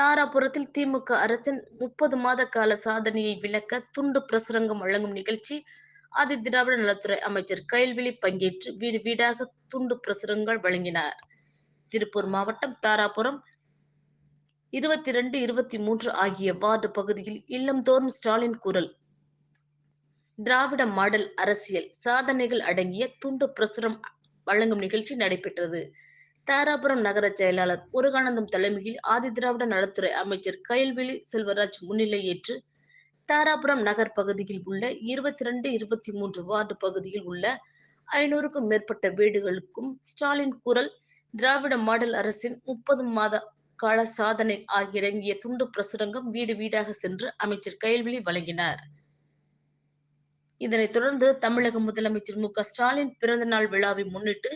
தாராபுரத்தில் திமுக அரசின் முப்பது மாத கால சாதனையை விளக்க துண்டு பிரசுரங்கம் வழங்கும் நிகழ்ச்சி ஆதி திராவிட நலத்துறை அமைச்சர் கைல்விழி பங்கேற்று வீடு வீடாக துண்டு பிரசுரங்கள் வழங்கினார். திருப்பூர் மாவட்டம் தாராபுரம் இருபத்தி ரெண்டு இருபத்தி மூன்று ஆகிய வார்டு பகுதியில் இல்லம்தோறும் ஸ்டாலின் குரல். திராவிட மாடல் அரசியல் சாதனைகள் அடங்கிய துண்டு பிரசுரம் வழங்கும் நிகழ்ச்சி நடைபெற்றது. தாராபுரம் நகர செயலாளர் முருகானந்தம் தலைமையில் ஆதிதிராவிட நலத்துறை அமைச்சர் கயல்விழி செல்வராஜ் முன்னிலை ஏற்று தாராபுரம் நகர் பகுதியில் உள்ள இருபத்தி ரெண்டு இருபத்தி மூன்று வார்டு பகுதியில் உள்ள ஐநூறுக்கும் மேற்பட்ட வீடுகளுக்கும் ஸ்டாலின் குரல் திராவிட மாடல் அரசின் முப்பது மாத கால சாதனை ஆகியடங்கிய துண்டு பிரசுரங்கம் வீடு வீடாக சென்று அமைச்சர் கயல்விழி வழங்கினார். இதனைத் தொடர்ந்து தமிழக முதலமைச்சர் மு க ஸ்டாலின் பிறந்தநாள் விழாவை முன்னிட்டு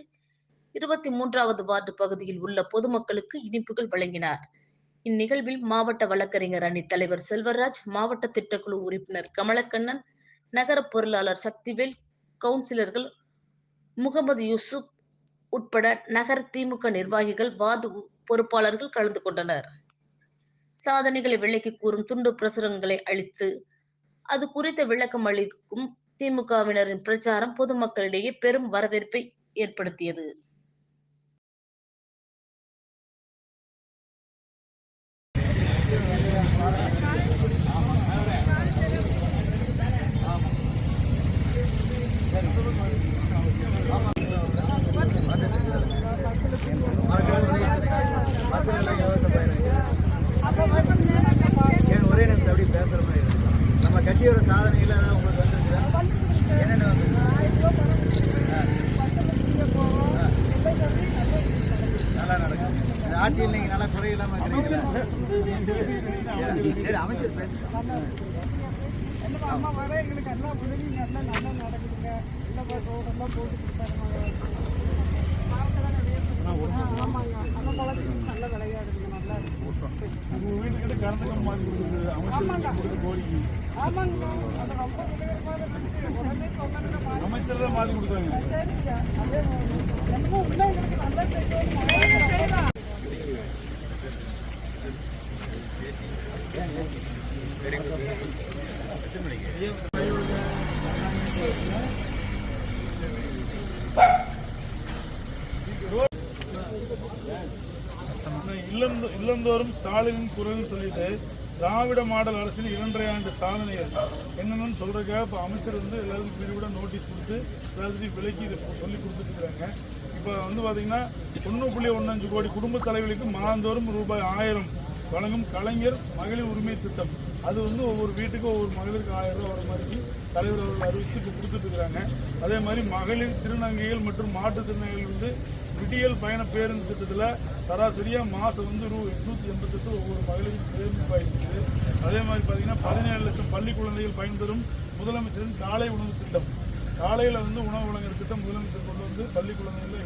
இருபத்தி மூன்றாவது வார்டு பகுதியில் உள்ள பொதுமக்களுக்கு இனிப்புகள் வழங்கினார். இந்நிகழ்வில் மாவட்ட வழக்கறிஞர் அணி தலைவர் செல்வராஜ் மாவட்ட திட்டக்குழு உறுப்பினர் கமலக்கண்ணன் நகர பொருளாளர் சக்திவேல் கவுன்சிலர்கள் முகமது யூசுப் உட்பட நகர திமுக நிர்வாகிகள் வார்டு பொறுப்பாளர்கள் கலந்து கொண்டனர். சாதனைகளை விளக்கி கூறும் துண்டு பிரசுரங்களை அளித்து அது குறித்த விளக்கம் அளிக்கும் திமுகவினரின் பிரச்சாரம் பொதுமக்களிடையே பெரும் வரவேற்பை ஏற்படுத்தியது. ஏன் அம்மா வர எங்களுக்கு எல்லாம் உதவி நல்லா நல்லா நடக்குதுங்க எல்லாம் ரோடெல்லாம் போட்டு கொடுத்தாங்க ஆமாங்க. அந்த குழந்தைங்க நல்லா விளையாடுதுங்க நல்லா அது ரொம்ப இருந்துச்சு உடனே அமைச்சர் தான் கொடுத்தாங்க சரிங்க அதே என்னமோ உள்ள எங்களுக்கு நல்லா இல்லம் இல்லந்தோறும் ஸ்டாலினின் குரல்னு சொல்லிட்டு திராவிட மாடல் அரசின் இரண்டரை ஆண்டு சாதனைகள். என்னென்னு சொல்கிறக்காக இப்போ அமைச்சர் வந்து எல்லாருக்கும் வீடு நோட்டீஸ் கொடுத்து எல்லாத்துக்கும் விலைக்கு இதை சொல்லி கொடுத்துட்டு இப்போ வந்து பார்த்திங்கன்னா ஒன்று புள்ளி ஒன்றஞ்சு கோடி குடும்ப தலைவர்களுக்கு மாதந்தோறும் ரூபாய் ஆயிரம் வழங்கும் கலைஞர் மகளிர் உரிமை திட்டம். அது வந்து ஒவ்வொரு வீட்டுக்கும் ஒவ்வொரு மகளிருக்கு ஆயிரம் ரூபாய் வர மாதிரி தலைவர் அவர்கள் அறிவித்து இப்போ கொடுத்துட்டு இருக்கிறாங்க அதே மாதிரி மகளிர் திருநங்கைகள் மற்றும் மாற்றுத்திறனாளிகள் வந்து விடியல் பயண பேருந்து திட்டத்தில் சராசரியாக மாதம் வந்து ரூ எட்நூற்றி எண்பத்தெட்டு ஒவ்வொரு மகளிருக்கு சேர்ந்து இருக்குது அதே மாதிரி பார்த்தீங்கன்னா பதினேழு லட்சம் பள்ளி குழந்தைகள் பயன்பெறும் முதலமைச்சரின் காலை உணவு திட்டம். காலையில் வந்து உணவு வழங்குற திட்டம் முதலமைச்சர் கொண்டு வந்து பள்ளி குழந்தைகளை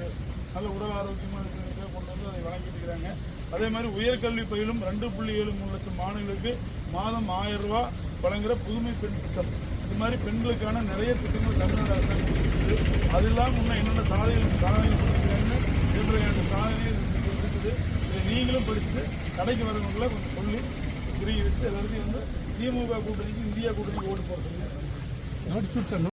நல்ல உடல் ஆரோக்கியமாக இருக்கிறதுக்காக கொண்டு வந்து அதை வழங்கிட்டு இருக்கிறாங்க. அதே மாதிரி உயர்கல்வி பயிலும் ரெண்டு புள்ளி ஏழு மூணு லட்சம் மாணவர்களுக்கு மாதம் ஆயிரம் ரூபா வழங்குற புதுமை பெண் திட்டம். இது மாதிரி பெண்களுக்கான நிறைய திட்டங்கள் தமிழ்நாடு அரசாங்கம் இருக்குது அது இல்லாமல் இன்னும் என்னென்ன சாதனைகள் சாதனைகள் பண்ணிக்கிறாங்கன்னு என்னுடைய சாதனைகள் இருக்குது. இதை நீங்களும் படிச்சுட்டு கடைக்கு வரவங்களை கொஞ்சம் சொல்லி புரிய வச்சு எல்லாத்தையும் வந்து திமுக கூட்டணிக்கு இந்தியா கூட்டணிக்கு ஓட்டு போடுறீங்க